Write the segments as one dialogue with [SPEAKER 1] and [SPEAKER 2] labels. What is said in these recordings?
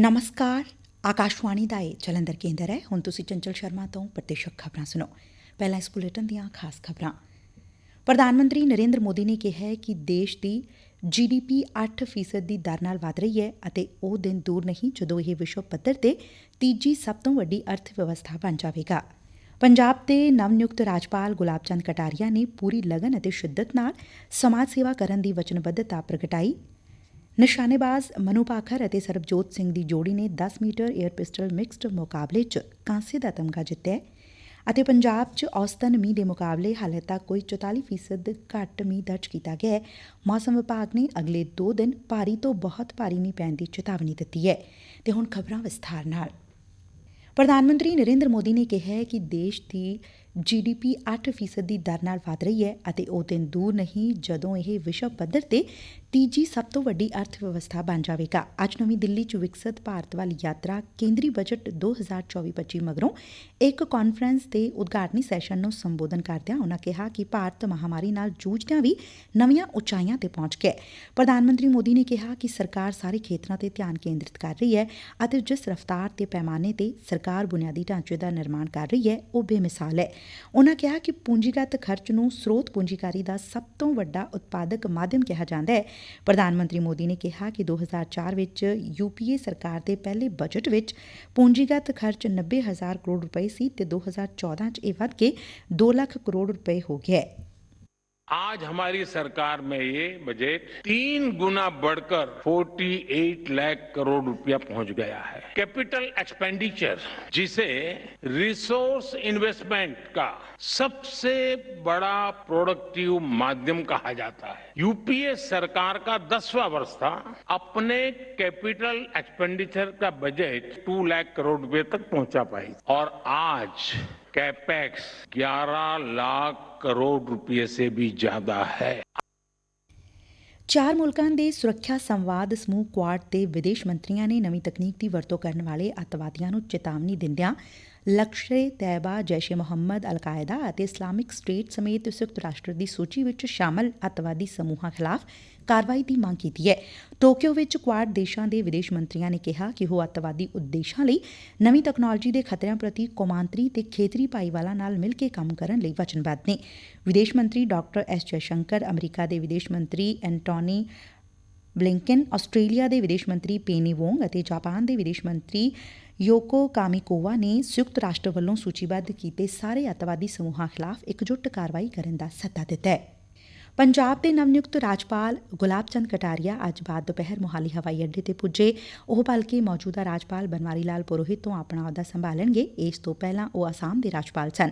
[SPEAKER 1] ਨਮਸਕਾਰ ਆਕਾਸ਼ਵਾਣੀ ਦਾ ਇਹ ਜਲੰਧਰ ਕੇਂਦਰ ਹੈ ਹੁਣ ਤੁਸੀਂ ਚੰਚਲ ਸ਼ਰਮਾ ਤੋਂ ਪ੍ਰਤੀਸ਼ਕ ਖਬਰਾਂ ਸੁਣੋ ਪਹਿਲਾਂ ਇਸ ਬੁਲੇਟਿਨ ਦੀਆਂ ਖਾਸ ਖਬਰਾਂ ਪ੍ਰਧਾਨ ਮੰਤਰੀ ਨਰਿੰਦਰ ਮੋਦੀ ਨੇ ਕਿਹਾ ਹੈ ਕਿ ਦੇਸ਼ ਦੀ ਜੀਡੀਪੀ 8% ਦੀ ਦਰ ਨਾਲ ਵਧ ਰਹੀ ਹੈ ਅਤੇ ਉਹ ਦਿਨ ਦੂਰ ਨਹੀਂ ਜਦੋਂ ਇਹ ਵਿਸ਼ਵ ਪੱਧਰ ਤੇ ਤੀਜੀ ਸਭ ਤੋਂ ਵੱਡੀ ਅਰਥ ਵਿਵਸਥਾ ਬਣ ਜਾਵੇਗਾ ਪੰਜਾਬ ਦੇ ਨਵਨਿਯੁਕਤ ਰਾਜਪਾਲ ਗੁਲਾਬ ਚੰਦ ਕਟਾਰੀਆ ਨੇ ਪੂਰੀ ਲਗਨ ਅਤੇ ਸ਼ਿੱਦਤ ਨਾਲ ਸਮਾਜ ਸੇਵਾ ਕਰਨ ਦੀ ਵਚਨਬੱਧਤਾ ਪ੍ਰਗਟਾਈ ਨਿਸ਼ਾਨੇਬਾਜ਼ ਮਨੂ ਪਾਖਰ ਅਤੇ ਸਰਬਜੋਤ ਸਿੰਘ ਦੀ ਜੋੜੀ ਨੇ 10 ਮੀਟਰ 에ਅਰ ਪਿਸਟਲ ਮਿਕਸਡ ਮੁਕਾਬਲੇ 'ਚ ਕਾਂਸੇ ਦਾ ਤਮਗਾ ਜਿੱਤਿਆ ਅਤੇ ਪੰਜਾਬ 'ਚ ਔਸਤਨ ਮੀਂਹ ਦੇ ਮੁਕਾਬਲੇ ਹਾਲੇ ਤੱਕ ਕੋਈ 44% ਘੱਟ ਮੀਂਹ ਦਰਜ ਕੀਤਾ ਗਿਆ ਹੈ। ਮੌਸਮ ਵਿਭਾਗ ਨੇ ਅਗਲੇ 2 ਦਿਨ ਭਾਰੀ ਤੋਂ ਬਹੁਤ ਭਾਰੀ ਮੀਂਹ ਪੈਣ ਦੀ ਚੇਤਾਵਨੀ ਦਿੱਤੀ ਹੈ। ਤੇ ਹੁਣ ਖਬਰਾਂ ਵਿਸਥਾਰ ਨਾਲ। ਪ੍ਰਧਾਨ ਮੰਤਰੀ ਨਰਿੰਦਰ ਮੋਦੀ ਨੇ ਕਿਹਾ ਹੈ ਕਿ ਦੇਸ਼ ਦੀ ਜੀਡੀਪੀ 8% ਦੀ ਦਰ ਨਾਲ ਵਧ ਰਹੀ ਹੈ ਅਤੇ ਉਹ ਦਿਨ ਦੂਰ ਨਹੀਂ ਜਦੋਂ ਇਹ ਵਿਸ਼ਵ ਪੱਧਰ ਤੇ ਤੀਜੀ ਸਭ ਤੋਂ ਵੱਡੀ ਅਰਥ ਵਿਵਸਥਾ ਬਣ ਜਾਵੇਗਾ। ਅੱਜ ਨਵੀਂ ਦਿੱਲੀ 'ਚ ਵਿਕਸਿਤ ਭਾਰਤ ਵੱਲ ਯਾਤਰਾ ਕੇਂਦਰੀ ਬਜਟ 2024-25 ਮਗਰੋਂ ਇੱਕ ਕਾਨਫਰੰਸ ਦੇ ਉਦਘਾਟਨੀ ਸੈਸ਼ਨ ਨੂੰ ਸੰਬੋਧਨ ਕਰਦਿਆਂ ਉਨ੍ਹਾਂ ਕਿਹਾ ਕਿ ਭਾਰਤ ਮਹਾਮਾਰੀ ਨਾਲ ਜੂਝਦਿਆਂ ਵੀ ਨਵੀਆਂ ਉਚਾਈਆਂ ਤੇ ਪਹੁੰਚ ਗਿਆ ਪ੍ਰਧਾਨ ਮੰਤਰੀ ਮੋਦੀ ਨੇ ਕਿਹਾ ਕਿ ਸਰਕਾਰ ਸਾਰੇ ਖੇਤਰਾਂ ਤੇ ਧਿਆਨ ਕੇਂਦਰਿਤ ਕਰ ਰਹੀ ਹੈ ਅਤੇ ਜਿਸ ਰਫ਼ਤਾਰ ਤੇ ਪੈਮਾਨੇ ਤੇ ਸਰਕਾਰ ਬੁਨਿਆਦੀ ਢਾਂਚੇ ਦਾ ਨਿਰਮਾਣ ਕਰ ਰਹੀ ਹੈ, ਉਹ ਬੇਮਿਸਾਲ ਹੈ। ਉਨ੍ਹਾਂ ਕਿਹਾ ਕਿ ਪੂੰਜੀਗਤ ਖਰਚ ਨੂੰ ਸਰੋਤ ਪੂੰਜੀਕਾਰੀ ਦਾ ਸਭ ਤੋਂ ਵੱਡਾ ਉਤਪਾਦਕ ਮਾਧਿਅਮ ਕਿਹਾ ਜਾਂਦਾ ਹੈ। ਪ੍ਰਧਾਨ ਮੰਤਰੀ ਮੋਦੀ ਨੇ ਕਿਹਾ ਕਿ 2004 ਵਿੱਚ ਯੂਪੀਏ ਸਰਕਾਰ ਦੇ ਪਹਿਲੇ ਬਜਟ ਵਿੱਚ ਪੂੰਜੀਗਤ ਖਰਚ 90000 ਕਰੋੜ ਰੁਪਏ ਸੀ ਤੇ 2014 ਚ ਇਹ ਵੱਧ ਕੇ 2 ਲੱਖ ਕਰੋੜ ਰੁਪਏ ਹੋ ਗਿਆ ਹੈ।
[SPEAKER 2] आज हमारी सरकार में ये बजट तीन गुना बढ़कर 48 लाख करोड़ रुपया पहुँच गया है। कैपिटल एक्सपेंडिचर, जिसे रिसोर्स इन्वेस्टमेंट का सबसे बड़ा प्रोडक्टिव माध्यम कहा जाता है। यूपीए सरकार का दसवां वर्ष था। अपने कैपिटल एक्सपेंडिचर का बजट टू लाख करोड़ रुपए तक पहुँचा पाई। और आज कैपेक्स 11 लाख करोड़ रुपए से भी ज्यादा है
[SPEAKER 1] ਚਾਰ ਮੁਲਕਾਂ ਦੇ ਸੁਰੱਖਿਆ ਸੰਵਾਦ ਸਮੂਹ ਕੁਆਡ ਦੇ ਵਿਦੇਸ਼ ਮੰਤਰੀਆਂ ਨੇ ਨਵੀਂ ਤਕਨੀਕ ਦੀ ਵਰਤੋਂ ਕਰਨ ਵਾਲੇ ਅੱਤਵਾਦੀਆਂ ਨੂੰ ਚੇਤਾਵਨੀ ਦਿੰਦਿਆਂ ਲਸ਼ਕਰੇ ਤੈਬਾ, ਜੈਸ਼ ਮੁਹੰਮਦ, ਅਲਕਾਇਦਾ ਅਤੇ ਇਸਲਾਮਿਕ ਸਟੇਟ ਸਮੇਤ ਸੰਯੁਕਤ ਰਾਸ਼ਟਰ ਦੀ ਸੂਚੀ ਵਿੱਚ ਸ਼ਾਮਲ ਅੱਤਵਾਦੀ ਸਮੂਹਾਂ ਖਿਲਾਫ ਕਾਰਵਾਈ ਦੀ ਮੰਗ ਕੀਤੀ ਹੈ। ਟੋਕੀਓ ਵਿੱਚ ਕੁਆਡ ਦੇਸ਼ਾਂ ਦੇ ਵਿਦੇਸ਼ ਮੰਤਰੀਆਂ ਨੇ ਕਿਹਾ ਕਿ ਉਹ ਅੱਤਵਾਦੀ ਉਦੇਸ਼ਾਂ ਲਈ ਨਵੀਂ ਤਕਨਾਲੋਜੀ ਦੇ ਖਤਰਿਆਂ ਪ੍ਰਤੀ ਕੌਮਾਂਤਰੀ ਤੇ ਖੇਤਰੀ ਭਾਈਵਾਲਾਂ ਨਾਲ ਮਿਲ ਕੇ ਕੰਮ ਕਰਨ ਲਈ ਵਚਨਬੱਧ ਨੇ। ਵਿਦੇਸ਼ ਮੰਤਰੀ ਡਾਕਟਰ ਐਸ ਜੈਸ਼ੰਕਰ, ਅਮਰੀਕਾ ਦੇ ਵਿਦੇਸ਼ ਮੰਤਰੀ ਐਂਟੋਨੀ ਬਲਿੰਕਨ, ਆਸਟ੍ਰੇਲੀਆ ਦੇ ਵਿਦੇਸ਼ ਮੰਤਰੀ ਪੇਨੀ ਵੋਂਗ ਅਤੇ ਜਾਪਾਨ ਦੇ ਵਿਦੇਸ਼ ਮੰਤਰੀ ਯੋਕੋ ਕਾਮੀਕੋਵਾ ਨੇ ਸੰਯੁਕਤ ਰਾਸ਼ਟਰ ਵੱਲੋਂ ਸੂਚੀਬੱਧ ਕੀਤੇ ਸਾਰੇ ਅੱਤਵਾਦੀ ਸਮੂਹਾਂ ਖਿਲਾਫ ਇਕਜੁੱਟ ਕਾਰਵਾਈ ਕਰਨ ਦਾ ਸੱਦਾ ਦਿੱਤਾ ਹੈ। ਪੰਜਾਬ ਦੇ ਨਵਨਿਯੁਕਤ ਰਾਜਪਾਲ ਗੁਲਾਬ ਚੰਦ ਕਟਾਰੀਆ ਅੱਜ ਬਾਅਦ ਦੁਪਹਿਰ ਮੋਹਾਲੀ ਹਵਾਈ ਅੱਡੇ ਤੇ ਪੁੱਜੇ। ਉਹ ਭਲਕੇ ਮੌਜੂਦਾ ਰਾਜਪਾਲ ਬਨਵਾਰੀ ਲਾਲ ਪੁਰੋਹਿਤ ਤੋਂ ਆਪਣਾ ਅਹੁਦਾ ਸੰਭਾਲਣਗੇ। ਇਸ ਤੋਂ ਪਹਿਲਾਂ ਉਹ ਆਸਾਮ ਦੇ ਰਾਜਪਾਲ ਸਨ।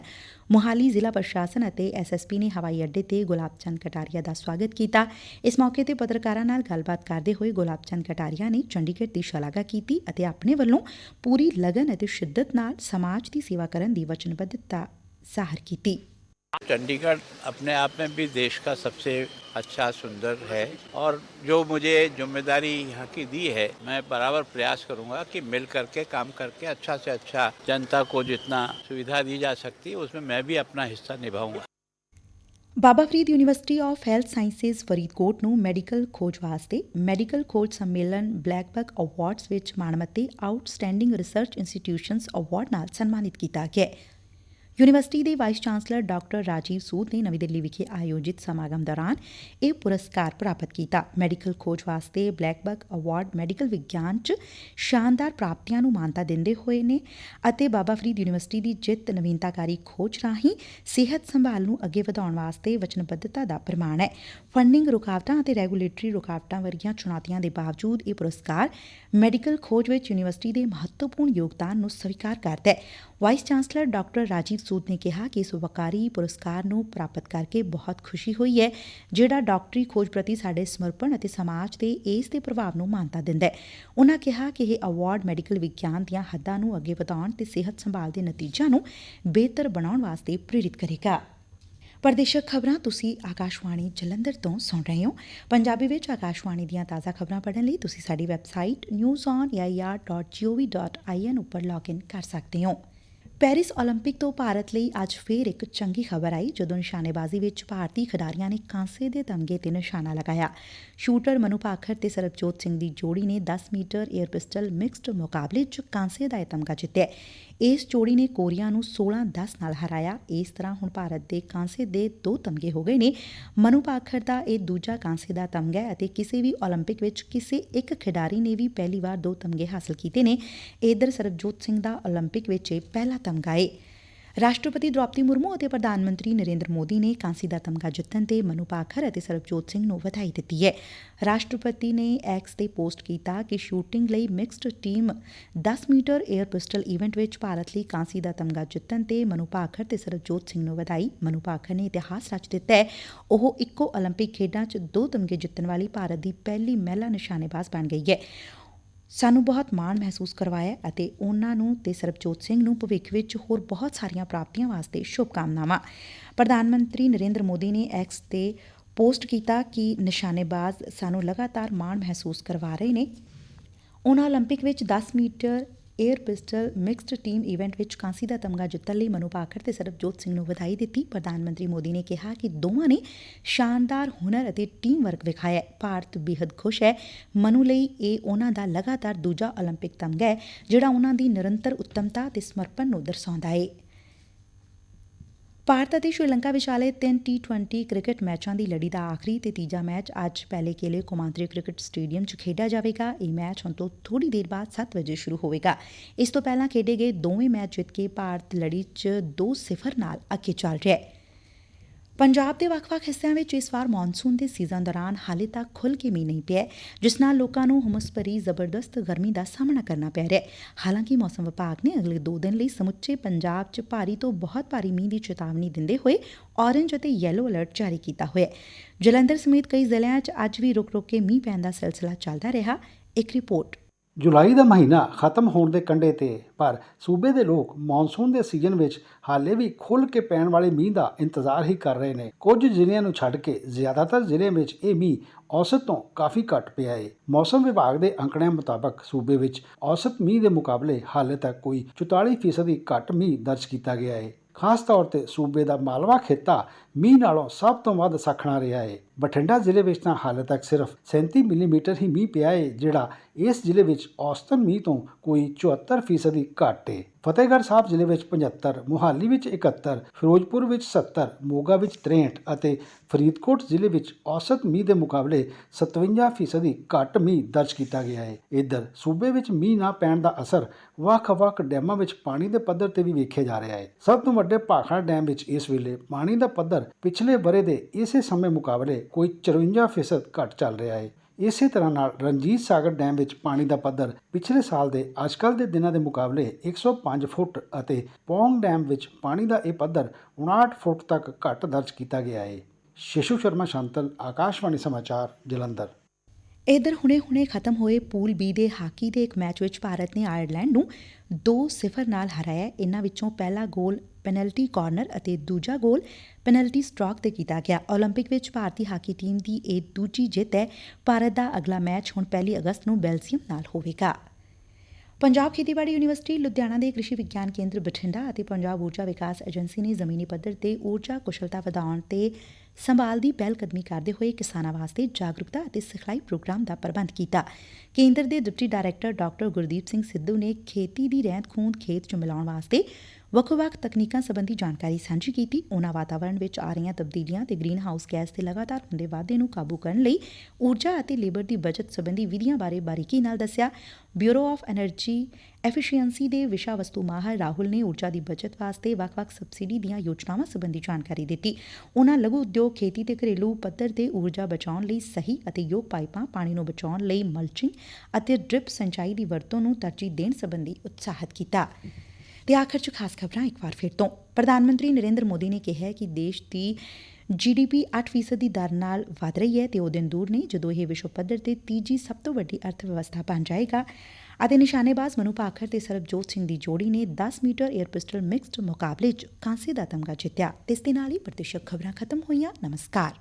[SPEAKER 1] ਮੋਹਾਲੀ ਜ਼ਿਲ੍ਹਾ ਪ੍ਰਸ਼ਾਸਨ ਅਤੇ ਐਸਐਸਪੀ ਨੇ ਹਵਾਈ ਅੱਡੇ ਤੇ ਗੁਲਾਬ ਚੰਦ ਕਟਾਰੀਆ ਦਾ ਸਵਾਗਤ ਕੀਤਾ। ਇਸ ਮੌਕੇ ਤੇ ਪੱਤਰਕਾਰਾਂ ਨਾਲ ਗੱਲਬਾਤ ਕਰਦੇ ਹੋਏ ਗੁਲਾਬ ਚੰਦ ਕਟਾਰੀਆ ਨੇ ਚੰਡੀਗੜ੍ਹ ਦੀ ਸ਼ਲਾਘਾ ਕੀਤੀ ਅਤੇ ਆਪਣੇ ਵੱਲੋਂ ਪੂਰੀ ਲਗਨ ਅਤੇ ਸ਼ਿੱਦਤ ਨਾਲ ਸਮਾਜ ਦੀ ਸੇਵਾ ਕਰਨ ਦੀ ਵਚਨਬੱਧਤਾ ਜ਼ਾਹਰ ਕੀਤੀ।
[SPEAKER 3] चंडीगढ़ अपने आप में भी देश का सबसे अच्छा सुंदर है और जो मुझे जिम्मेदारी यहाँ की दी है मैं बराबर प्रयास करूंगा कि मिल करके काम करके अच्छा से अच्छा जनता को जितना सुविधा दी जा सकती है उसमें मैं भी अपना हिस्सा निभाऊंगा
[SPEAKER 1] Baba Farid university of health sciences Faridkot ਨੂੰ ਮੈਡੀਕਲ ਖੋਜ ਵਾਸਤੇ ਮੈਡੀਕਲ ਖੋਜ ਸੰਮੇਲਨ ਬਲੈਕ ਬਕ ਅਵਾਰਡਸ ਵਿੱਚ ਮਾਣਮੱਤੇ ਆਊਟਸਟੈਂਡਿੰਗ ਰਿਸਰਚ ਇੰਸਟੀਟਿਊਸ਼ਨਸ ਅਵਾਰਡ ਨਾਲ ਸਨਮਾਨਿਤ ਕੀਤਾ ਗਿਆ ਹੈ ਯੂਨੀਵਰਸਿਟੀ ਦੇ vice chancellor doctor Rajiv Sood ਨੇ ਨਵੀਂ ਦਿੱਲੀ ਵਿਖੇ ਆਯੋਜਿਤ ਸਮਾਗਮ ਦੌਰਾਨ ਇਹ ਪੁਰਸਕਾਰ ਪ੍ਰਾਪਤ ਕੀਤਾ। ਮੈਡੀਕਲ ਖੋਜ ਵਾਸਤੇ ਬਲੈਕਬਕ ਅਵਾਰਡ ਮੈਡੀਕਲ ਵਿਗਿਆਨ 'ਚ ਸ਼ਾਨਦਾਰ ਪ੍ਰਾਪਤੀਆਂ ਨੂੰ ਮਾਨਤਾ ਦਿੰਦੇ ਹੋਏ ਨੇ ਅਤੇ ਬਾਬਾ ਫਰੀਦ ਯੂਨੀਵਰਸਿਟੀ ਦੀ ਜਿੱਤ, ਨਵੀਨਤਾਕਾਰੀ ਖੋਜ ਰਾਹੀਂ ਸਿਹਤ ਸੰਭਾਲ ਨੂੰ ਅੱਗੇ ਵਧਾਉਣ ਵਾਸਤੇ ਵਚਨਬੱਧਤਾ ਦਾ ਪ੍ਰਮਾਣ ਹੈ। ਫੰਡਿੰਗ ਰੁਕਾਵਟਾਂ ਅਤੇ ਰੈਗੂਲੇਟਰੀ ਰੁਕਾਵਟਾਂ ਵਰਗੀਆਂ ਚੁਣੌਤੀਆਂ ਦੇ ਬਾਵਜੂਦ ਇਹ ਪੁਰਸਕਾਰ ਮੈਡੀਕਲ ਖੋਜ ਵਿੱਚ ਯੂਨੀਵਰਸਿਟੀ ਦੇ ਮਹੱਤਵਪੂਰਨ ਯੋਗਦਾਨ ਨੂੰ ਸਵੀਕਾਰ ਕਰਦਾ ਹੈ। Vice chancellor doctor Rajiv Sood ਨੇ ਕਿਹਾ ਕਿ ਇਸ ਵਕਾਰੀ ਪੁਰਸਕਾਰ ਨੂੰ ਪ੍ਰਾਪਤ ਕਰਕੇ ਬਹੁਤ ਖੁਸ਼ੀ ਹੋਈ ਹੈ, ਜਿਹੜਾ ਡਾਕਟਰੀ ਖੋਜ ਪ੍ਰਤੀ ਸਾਡੇ ਸਮਰਪਣ ਅਤੇ ਸਮਾਜ ਦੇ ਇਸ ਦੇ ਪ੍ਰਭਾਵ ਨੂੰ ਮਾਨਤਾ ਦਿੰਦਾ ਹੈ। ਉਨ੍ਹਾਂ ਕਿਹਾ ਕਿ ਇਹ ਅਵਾਰਡ ਮੈਡੀਕਲ ਵਿਗਿਆਨ ਦੀਆਂ ਹੱਦਾਂ ਨੂੰ ਅੱਗੇ ਵਧਾਉਣ ਤੇ ਸਿਹਤ ਸੰਭਾਲ ਦੇ ਨਤੀਜਿਆਂ ਨੂੰ ਬਿਹਤਰ ਬਣਾਉਣ ਵਾਸਤੇ ਪ੍ਰੇਰਿਤ ਕਰੇਗਾ। ਪ੍ਰਦੇਸ਼ਕ ਖਬਰਾਂ ਤੁਸੀਂ ਆਕਾਸ਼ਵਾਣੀ ਜਲੰਧਰ ਤੋਂ ਸੁਣ ਰਹੇ ਹੋ। ਪੰਜਾਬੀ ਵਿੱਚ ਆਕਾਸ਼ਵਾਣੀ ਦੀਆਂ ਤਾਜ਼ਾ ਖਬਰਾਂ ਪੜ੍ਹਨ ਲਈ ਤੁਸੀਂ ਸਾਡੀ ਵੈਬਸਾਈਟ newsonair.gov.in ਉੱਪਰ ਲੌਗਇਨ ਕਰ ਸਕਦੇ ਹੋ। ਪੈਰਿਸ 올림픽 ਤੋਂ ਭਾਰਤ ਲਈ ਅੱਜ ਫੇਰ ਇੱਕ ਚੰਗੀ ਖਬਰ ਆਈ, ਜਦੋਂ ਨਿਸ਼ਾਨੇਬਾਜ਼ੀ ਵਿੱਚ ਭਾਰਤੀ ਖਿਡਾਰੀਆਂ ਨੇ ਕਾਂਸੇ ਦੇ ਤਮਗੇ ਤੇ ਨਿਸ਼ਾਨਾ ਲਗਾਇਆ। ਸ਼ੂਟਰ ਮਨੂ ਭਾਖਰ ਤੇ ਸਰਬਜੋਤ ਸਿੰਘ ਦੀ ਜੋੜੀ ਨੇ 10 ਮੀਟਰ 에ਅਰ ਪਿਸਟਲ ਮਿਕਸਡ ਮੁਕਾਬਲੇ 'ਚ ਕਾਂਸੇ ਦਾ ਇਹ ਤਮਗਾ ਜਿੱਤਿਆ। ਇਸ ਜੋੜੀ ਨੇ ਕੋਰੀਆ ਨੂੰ 16-10 ਨਾਲ ਹਰਾਇਆ ਇਸ ਤਰ੍ਹਾਂ ਹੁਣ ਭਾਰਤ ਦੇ ਕਾਂਸੇ ਦੇ ਦੋ ਤਮਗੇ ਹੋ ਗਏ ਨੇ ਮਨੂ ਭਾਖਰ ਦਾ ਇਹ ਦੂਜਾ ਕਾਂਸੇ ਦਾ ਤਮਗਾ ਹੈ ਅਤੇ ਕਿਸੇ ਵੀ 올림픽 ਵਿੱਚ ਕਿਸੇ ਇੱਕ ਖਿਡਾਰੀ ਨੇ ਵੀ ਪਹਿਲੀ ਵਾਰ ਦੋ ਤਮਗੇ ਹਾਸਲ ਕੀਤੇ ਨੇ ਇਧਰ ਸਰਬਜੋਤ ਸਿੰਘ ਦਾ 올림픽 ਵਿੱਚ ਇਹ ਪਹਿਲਾ ਤਮਗਾ ਏ ਰਾਸ਼ਟਰਪਤੀ ਦ੍ਰੋਪਦੀ ਮੁਰਮੂ ਅਤੇ ਪ੍ਰਧਾਨ ਮੰਤਰੀ ਨਰੇਂਦਰ ਮੋਦੀ ਨੇ ਕਾਂਸੀ ਦਾ ਤਮਗਾ ਜਿੱਤਣ ਤੇ ਮਨੂ ਪਾਖਰ ਅਤੇ ਸਰਬਜੋਤ ਸਿੰਘ ਨੂੰ ਵਧਾਈ ਦਿੱਤੀ ਹੈ। ਰਾਸ਼ਟਰਪਤੀ ਨੇ ਐਕਸ ਤੇ ਪੋਸਟ ਕੀਤਾ ਕਿ ਸ਼ੂਟਿੰਗ ਲਈ mixed team 10 metre air pistol event ਵਿੱਚ ਭਾਰਤ ਲਈ ਕਾਂਸੀ ਦਾ ਤਮਗਾ ਜਿੱਤਣ ਤੇ ਮਨੂ ਪਾਖਰ ਤੇ ਸਰਬਜੋਤ ਸਿੰਘ ਨੂੰ ਵਧਾਈ। ਮਨੂ ਪਾਖਰ ਨੇ ਇਤਿਹਾਸ ਰਚ ਦਿੱਤਾ ਹੈ। ਉਹ ਇੱਕੋ 올림픽 ਖੇਡਾਂ 'ਚ ਦੋ ਤਮਗੇ ਜਿੱਤਣ ਵਾਲੀ ਭਾਰਤ ਦੀ ਪਹਿਲੀ ਮਹਿਲਾ ਨਿਸ਼ਾਨੇਬਾਜ਼ ਬਣ ਗਈ ਹੈ। ਸਾਨੂੰ ਬਹੁਤ ਮਾਣ ਮਹਿਸੂਸ ਕਰਵਾਇਆ ਅਤੇ ਉਹਨਾਂ ਨੂੰ ਤੇ ਸਰਬਜੋਤ ਸਿੰਘ ਨੂੰ ਭਵਿੱਖ ਵਿੱਚ ਹੋਰ ਬਹੁਤ ਸਾਰੀਆਂ ਪ੍ਰਾਪਤੀਆਂ ਵਾਸਤੇ ਸ਼ੁਭਕਾਮਨਾਵਾਂ ਪ੍ਰਧਾਨ ਮੰਤਰੀ ਨਰਿੰਦਰ ਮੋਦੀ ਨੇ ਐਕਸ ਤੇ ਪੋਸਟ ਕੀਤਾ ਕਿ ਨਿਸ਼ਾਨੇਬਾਜ਼ ਸਾਨੂੰ ਲਗਾਤਾਰ ਮਾਣ ਮਹਿਸੂਸ ਕਰਵਾ ਰਹੇ ਨੇ ਉਹਨਾਂ 올림픽 ਵਿੱਚ 10 metre air pistol mixed team event ਵਿੱਚ ਕਾਂਸੀ ਦਾ ਤਮਗਾ ਜਿੱਤਣ ਲਈ ਮਨੂ ਭਾਕਰ ਤੇ ਸਰਬਜੋਤ ਸਿੰਘ ਨੂੰ ਵਧਾਈ ਦਿੱਤੀ। ਪ੍ਰਧਾਨ ਮੰਤਰੀ ਮੋਦੀ ਨੇ ਕਿਹਾ ਕਿ ਦੋਵਾਂ ਨੇ ਸ਼ਾਨਦਾਰ ਹੁਨਰ ਅਤੇ ਟੀਮ ਵਰਕ ਵਿਖਾਇਆ ਭਾਰਤ ਬੇहद ਖੁਸ਼ ਹੈ। ਮਨੂ ਲਈ ਇਹ ਉਹਨਾਂ ਦਾ ਲਗਾਤਾਰ ਦੂਜਾ 올림픽 ਤਮਗਾ ਹੈ, ਜਿਹੜਾ ਉਹਨਾਂ ਦੀ ਨਿਰੰਤਰ ਉੱਤਮਤਾ ਤੇ ਸਮਰਪਣ ਨੂੰ ਦਰਸਾਉਂਦਾ ਹੈ। ਭਾਰਤ ਅਤੇ ਸ਼੍ਰੀਲੰਕਾ ਵਿਚਾਲੇ ਤਿੰਨ ਟੀ20 ਕ੍ਰਿਕਟ ਮੈਚਾਂ ਦੀ ਲੜੀ ਦਾ ਆਖਰੀ ਤੇ ਤੀਜਾ ਮੈਚ ਅੱਜ ਪਹਿਲੇ ਕੇਲੇ ਕੌਮਾਂਤਰੀ ਕ੍ਰਿਕਟ ਸਟੇਡੀਅਮ 'ਚ ਖੇਡਿਆ ਜਾਵੇਗਾ। ਇਹ ਮੈਚ ਹੁਣ ਤੋਂ ਥੋੜੀ ਦੇਰ ਬਾਅਦ 7 ਵਜੇ ਸ਼ੁਰੂ ਹੋਵੇਗਾ। ਇਸ ਤੋਂ ਪਹਿਲਾਂ ਖੇਡੇ ਗਏ ਦੋਵੇਂ ਮੈਚ ਜਿੱਤ ਕੇ ਭਾਰਤ ਲੜੀ 'ਚ 2-0 ਨਾਲ ਅੱਗੇ ਚੱਲ ਰਿਹਾ ਹੈ। ਪੰਜਾਬ ਦੇ ਵੱਖ-ਵੱਖ ਹਿੱਸਿਆਂ ਵਿੱਚ ਇਸ ਵਾਰ ਮੌਨਸੂਨ ਦੇ ਸੀਜ਼ਨ ਦੌਰਾਨ ਹਾਲੇ ਤੱਕ ਖੁੱਲ ਕੇ ਮੀਂਹ ਨਹੀਂ ਪਿਆ ਜਿਸ ਨਾਲ ਲੋਕਾਂ ਨੂੰ ਹੁਮਸ ਭਰੀ ਜ਼ਬਰਦਸਤ ਗਰਮੀ ਦਾ ਸਾਹਮਣਾ ਕਰਨਾ ਪੈ ਰਿਹਾ ਹੈ। ਹਾਲਾਂਕਿ ਮੌਸਮ ਵਿਭਾਗ ਨੇ ਅਗਲੇ 2 ਦਿਨ ਲਈ ਸਮੁੱਚੇ ਪੰਜਾਬ 'ਚ ਭਾਰੀ ਤੋਂ ਬਹੁਤ ਭਾਰੀ ਮੀਂਹ ਦੀ ਚੇਤਾਵਨੀ ਦਿੰਦੇ ਹੋਏ ਔਰੰਜ ਅਤੇ ਯੈਲੋ ਅਲਰਟ ਜਾਰੀ ਕੀਤਾ ਹੋਇਆ ਹੈ। ਜਲੰਧਰ ਸਮੇਤ ਕਈ ਜ਼ਿਲ੍ਹਿਆਂ 'ਚ ਅੱਜ ਵੀ ਰੁਕ-ਰੁਕ ਕੇ ਮੀਂਹ ਪੈਣ ਦਾ ਸਿਲਸਿਲਾ ਚੱਲਦਾ ਰਿਹਾ। ਇੱਕ ਰਿਪੋਰਟ
[SPEAKER 4] ਜੁਲਾਈ ਦਾ ਮਹੀਨਾ ਖਤਮ ਹੋਣ ਦੇ ਕੰਢੇ ਤੇ, ਪਰ ਸੂਬੇ ਦੇ ਲੋਕ ਮੌਨਸੂਨ ਦੇ ਸੀਜ਼ਨ ਵਿੱਚ ਹਾਲੇ ਵੀ ਖੁੱਲ੍ਹ ਕੇ ਪੈਣ ਵਾਲੇ ਮੀਂਹ ਦਾ ਇੰਤਜ਼ਾਰ ਹੀ ਕਰ ਰਹੇ ਨੇ। ਕੁਝ ਜ਼ਿਲ੍ਹਿਆਂ ਨੂੰ ਛੱਡ ਕੇ ਜ਼ਿਆਦਾਤਰ ਜ਼ਿਲ੍ਹਿਆਂ ਵਿੱਚ ਇਹ ਮੀਂਹ ਔਸਤ ਤੋਂ ਕਾਫੀ ਘੱਟ ਪਿਆ ਹੈ ਮੌਸਮ ਵਿਭਾਗ ਦੇ ਅੰਕੜਿਆਂ ਮੁਤਾਬਕ ਸੂਬੇ ਵਿੱਚ ਔਸਤ ਮੀਂਹ ਦੇ ਮੁਕਾਬਲੇ ਹਾਲੇ ਤੱਕ ਕੋਈ 44% ਘੱਟ ਮੀਂਹ ਦਰਜ ਕੀਤਾ ਗਿਆ ਹੈ ਖਾਸ ਤੌਰ ਤੇ ਸੂਬੇ ਦਾ ਮਾਲਵਾ ਖੇਤਾ ਮੀਂਹ ਨਾਲੋਂ ਸਭ ਤੋਂ ਵੱਧ ਸਖਣਾ ਰਿਹਾ ਹੈ ਬਠਿੰਡਾ ਜ਼ਿਲ੍ਹੇ ਵਿੱਚ ਤਾਂ ਹਾਲੇ ਤੱਕ ਸਿਰਫ 37 ਮਿਲੀਮੀਟਰ ਹੀ ਮੀਂਹ ਪਿਆ ਹੈ ਜਿਹੜਾ ਇਸ ਜ਼ਿਲ੍ਹੇ ਵਿੱਚ ਔਸਤਨ ਮੀਂਹ ਤੋਂ ਕੋਈ 74% ਘੱਟ ਹੈ ਫਤਿਹਗੜ੍ਹ ਸਾਹਿਬ ਜ਼ਿਲ੍ਹੇ ਵਿੱਚ 75 ਮੁਹਾਲੀ ਵਿੱਚ 71 ਫਿਰੋਜ਼ਪੁਰ ਵਿੱਚ 70 ਮੋਗਾ ਵਿੱਚ 63 ਅਤੇ ਫਰੀਦਕੋਟ ਜ਼ਿਲ੍ਹੇ ਵਿੱਚ ਔਸਤ ਮੀਂਹ ਦੇ ਮੁਕਾਬਲੇ 57% ਘੱਟ ਮੀਂਹ ਦਰਜ ਕੀਤਾ ਗਿਆ ਹੈ। ਇਧਰ, ਸੂਬੇ ਵਿੱਚ ਮੀਂਹ ਨਾ ਪੈਣ ਦਾ ਅਸਰ ਵੱਖ-ਵੱਖ ਡੈਮਾਂ ਵਿੱਚ ਪਾਣੀ ਦੇ ਪੱਧਰ ਤੇ ਵੀ ਵੇਖਿਆ ਜਾ ਰਿਹਾ ਹੈ। ਸਭ ਤੋਂ ਵੱਡੇ ਭਾਖੜਾ ਡੈਮ ਵਿੱਚ ਇਸ ਵੇਲੇ ਪਾਣੀ ਦਾ ਪੱਧਰ ਪਿਛਲੇ ਬਰੇ ਦੇ ਇਸੇ ਸਮੇਂ ਮੁਕਾਬਲੇ ਕੋਈ 54% ਘੱਟ ਚੱਲ ਰਿਹਾ ਹੈ। ਇਸੇ ਤਰ੍ਹਾਂ ਨਾਲ ਰਣਜੀਤ ਸਾਗਰ ਡੈਮ ਵਿੱਚ ਪਾਣੀ ਦਾ ਪੱਧਰ ਪਿਛਲੇ ਸਾਲ ਦੇ ਅੱਜਕੱਲ ਦੇ ਦਿਨਾਂ ਦੇ ਮੁਕਾਬਲੇ 105 ਫੁੱਟ ਅਤੇ ਪੌਂਗ ਡੈਮ ਵਿੱਚ ਪਾਣੀ ਦਾ ਇਹ ਪੱਧਰ 59 ਫੁੱਟ ਤੱਕ ਘੱਟ ਦਰਜ ਕੀਤਾ ਗਿਆ ਹੈ ਸ਼ਿਸ਼ੂ ਸ਼ਰਮਾ, ਸ਼ਾਂਤਲ, ਆਕਾਸ਼ਵਾਣੀ ਸਮਾਚਾਰ, ਜਲੰਧਰ।
[SPEAKER 1] ਇਧਰ ਹੁਣੇ-ਹੁਣੇ ਖਤਮ ਹੋਏ ਪੂਲ ਬੀ ਦੇ ਹਾਕੀ ਦੇ ਇੱਕ ਮੈਚ ਵਿੱਚ ਭਾਰਤ ਨੇ ਆਇਰਲੈਂਡ ਨੂੰ 2-0 ਨਾਲ ਹਰਾਇਆ। ਇਹਨਾਂ ਵਿੱਚੋਂ ਪਹਿਲਾ ਗੋਲ ਪੈਨਲਟੀ ਕਾਰਨਰ ਅਤੇ ਦੂਜਾ ਗੋਲ ਪੈਨਲਟੀ ਸਟ੍ਰੋਕ ਤੇ ਕੀਤਾ ਗਿਆ 올림픽 ਵਿੱਚ ਭਾਰਤੀ ਹਾਕੀ ਟੀਮ ਦੀ ਇਹ ਦੂਜੀ ਜਿੱਤ ਹੈ ਭਾਰਤ ਦਾ ਅਗਲਾ ਮੈਚ ਹੁਣ 1 ਅਗਸਤ ਨੂੰ ਬੈਲਜੀਅਮ ਨਾਲ ਹੋਵੇਗਾ ਪੰਜਾਬ ਖੇਤੀਬਾੜੀ ਯੂਨੀਵਰਸਿਟੀ ਲੁਧਿਆਣਾ ਦੇ ਕ੍ਰਿਸ਼ੀ ਵਿਗਿਆਨ ਕੇਂਦਰ ਬਠਿੰਡਾ ਅਤੇ ਪੰਜਾਬ ਊਰਜਾ ਵਿਕਾਸ ਏਜੰਸੀ ਨੇ ਜ਼ਮੀਨੀ ਪੱਧਰ ਤੇ ਊਰਜਾ ਕੁਸ਼ਲਤਾ ਵਧਾਉਣ ਤੇ ਸੰਭਾਲ ਦੀ ਪਹਿਲ ਕਦਮੀ ਕਰਦੇ ਹੋਏ ਕਿਸਾਨਾਂ ਵਾਸਤੇ ਜਾਗਰੂਕਤਾ ਅਤੇ ਸਿਖਲਾਈ ਪ੍ਰੋਗਰਾਮ ਦਾ ਪ੍ਰਬੰਧ ਕੀਤਾ ਕੇਂਦਰ ਦੇ deputy director doctor Gurdeep Singh Sidhu ਨੇ ਖੇਤੀ ਦੀ ਰਹਿੰਦ ਖੂੰਹਦ ਖੇਤ 'ਚ ਮਿਲਾਉਣ ਵਾਸਤੇ ਵੱਖੋ ਵੱਖ ਤਕਨੀਕਾਂ ਸਬੰਧੀ ਜਾਣਕਾਰੀ ਸਾਂਝੀ ਕੀਤੀ। ਉਨਾਂ ਵਾਤਾਵਰਣ ਵਿੱਚ ਆ ਰਹੀਆਂ ਤਬਦੀਲੀਆਂ ਤੇ ਗ੍ਰੀਨ ਹਾਊਸ ਗੈਸ ਦੇ ਲਗਾਤਾਰ ਹੁੰਦੇ ਵਾਧੇ ਨੂੰ ਕਾਬੂ ਕਰਨ ਲਈ ਊਰਜਾ ਅਤੇ ਲੇਬਰ ਦੀ ਬਚਤ ਸਬੰਧੀ ਵਿਧੀਆਂ ਬਾਰੇ ਬਾਰੀਕੀ ਨਾਲ ਦੱਸਿਆ। ਬਿਊਰੋ ਆਫ ਐਨਰਜੀ ਐਫੀਸ਼ੀਐਂਸੀ ਦੇ ਵਿਸ਼ਾ ਵਸਤੂ ਮਾਹਰ ਰਾਹੁਲ ਨੇ ਊਰਜਾ ਦੀ ਬਚਤ ਵਾਸਤੇ ਵੱਖ-ਵੱਖ ਸਬਸਿਡੀ ਦੀਆਂ ਯੋਜਨਾਵਾਂ ਸੰਬੰਧੀ ਜਾਣਕਾਰੀ ਦਿੱਤੀ। ਉਹਨਾਂ ਲਘੂ ਉਦਯੋਗ, ਖੇਤੀ ਤੇ ਘਰੇਲੂ ਪੱਧਰ ਤੇ ਊਰਜਾ ਬਚਾਉਣ ਲਈ ਸਹੀ ਅਤੇ ਯੋਗ ਪਾਈਪਾਂ, ਪਾਣੀ ਨੂੰ ਬਚਾਉਣ ਲਈ ਮਲਚਿੰਗ ਅਤੇ ਡ੍ਰਿਪ ਸਿੰਚਾਈ ਦੀ ਵਰਤੋਂ ਨੂੰ ਤਰਜੀਹ ਦੇਣ ਸੰਬੰਧੀ ਉਤਸ਼ਾਹਿਤ ਕੀਤਾ। ਤੇ ਆਖਰ ਚ ਖਾਸ ਖਬਰਾਂ ਇੱਕ ਵਾਰ ਫਿਰ ਤੋਂ। ਪ੍ਰਧਾਨ ਮੰਤਰੀ ਨਰਿੰਦਰ ਮੋਦੀ ਨੇ ਕਿਹਾ ਕਿ ਦੇਸ਼ ਦੀ ਜੀਡੀਪੀ 8% ਦੀ ਦਰ ਨਾਲ ਵਧ ਰਹੀ ਹੈ ਤੇ ਉਹ ਦਿਨ ਦੂਰ ਨਹੀਂ ਜਦੋਂ ਇਹ ਵਿਸ਼ਵ ਪੱਧਰ ਤੇ ਤੀਜੀ ਸਭ ਤੋਂ ਵੱਡੀ ਅਰਥ ਵਿਵਸਥਾ ਬਣ ਜਾਏਗਾ। ਅਤੇ ਨਿਸ਼ਾਨੇਬਾਜ਼ ਮਨੂ ਭਾਖਰ ਤੇ ਸਰਬਜੋਤ ਸਿੰਘ ਦੀ ਜੋੜੀ ਨੇ 10 ਮੀਟਰ 에ਅਰ ਪਿਸਟਲ ਮਿਕਸਡ ਮੁਕਾਬਲੇ 'ਚ ਕਾਂਸੇ ਦਾ ਤਮਗਾ ਜਿੱਤਿਆ। ਤੇ ਇਸ ਦੇ ਨਾਲ ਹੀ ਪ੍ਰਤੀਸ਼ਤ ਖਬਰਾਂ ਖਤਮ ਹੋਈਆਂ। ਨਮਸਕਾਰ।